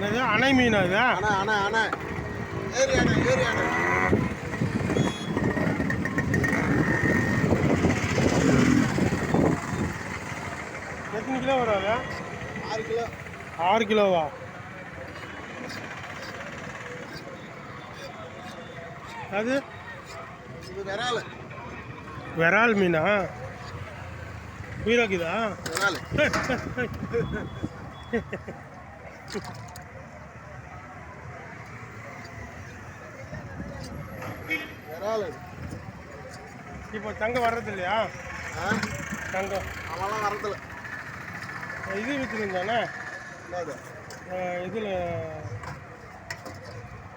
என்னது? அணை மீன் அது? அண்ணா ஏறி அண்ணா ஏறி அண்ணா எத்தனை கிலோ வரும் ஆறு கிலோ. ஆறு கிலோவா? அது? விரால் விரால் மீனா? உயிராக்குதா விரால் விரால் அது. இப்போ தங்கம் வர்றது இல்லையா ஆ? தங்கம். அவன்லாம் வரதில்ல இது விற்றுருந்தானே இதில்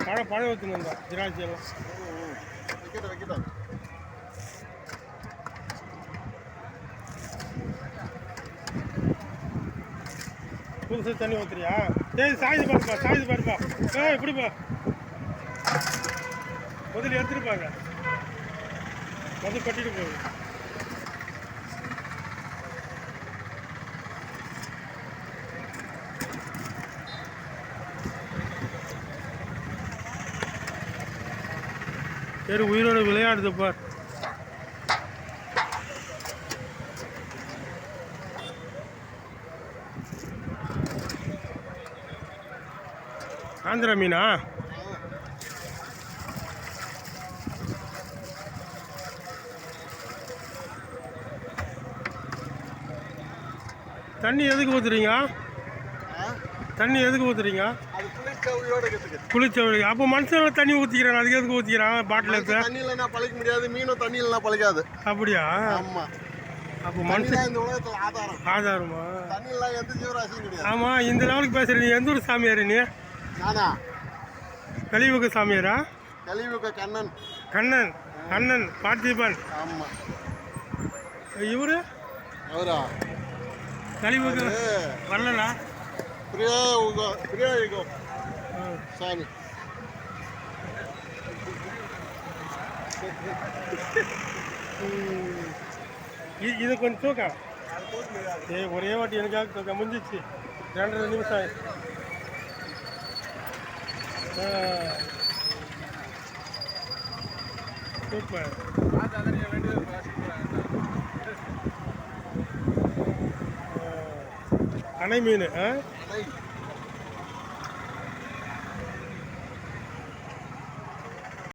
பழம் பழம் விற்றுருந்தா திராட்சை எல்லாம். வைக்கட்டும் வைக்கட்டும். புதுசு தண்ணி ஊற்றுறியா ஏய் சாயுது பாருப்பா சாயுது பாருப்பா. ஏய் இப்படிப்பா முதல்ல எடுத்துருப்பாங்க. முதல் கட்டிட்டு போகுது. சரி உயிரோட விளையாடுது பார். ஆந்திரா மீனா? தண்ணி எதுக்கு ஊத்துறீங்க? தண்ணி எதுக்கு ஊத்துறீங்க? அது புளிச்சவையோட கற்றுக்குது குளிச்சவருக்கு அப்போ மனுஷன் தண்ணி ஊற்றிக்கிறாங்க அதுக்கு எதுக்கு ஊற்றிக்கிறாங்க பாட்டில் எடுத்து. தண்ணி பழைக்க முடியாது. மீனும் தண்ணி இல்லைன்னா பழைக்காது. அப்படியா? ஆமா. அப்போ மனுஷன் இந்த உலகத்துல ஆதாரம். ஆதாரமா? தண்ணி எந்த ஜீவராசியும் கிடையாது. ஆமாம் இந்த லெவலுக்கு பேசுகிற நீ. எந்த ஊர் சாமியார் நீ? நானா? கலியுக சாமியாரா? கலியுக கண்ணன். கண்ணன். கண்ணன். பார்த்திபன். ஆமா. இவரு? அவரா? கலியுக ஏ, வரலனா பிரியா யுகம் பிரியா யுகம் சாமி. இது கொஞ்சம் தூக்கம். ஏய் ஒரே வாட்டி எனக்காக தூக்கம் முடிஞ்சிச்சு. ரெண்டரை நிமிஷம் ஆயிடுச்சு. சூப்பர். அணை மீன் ஆ?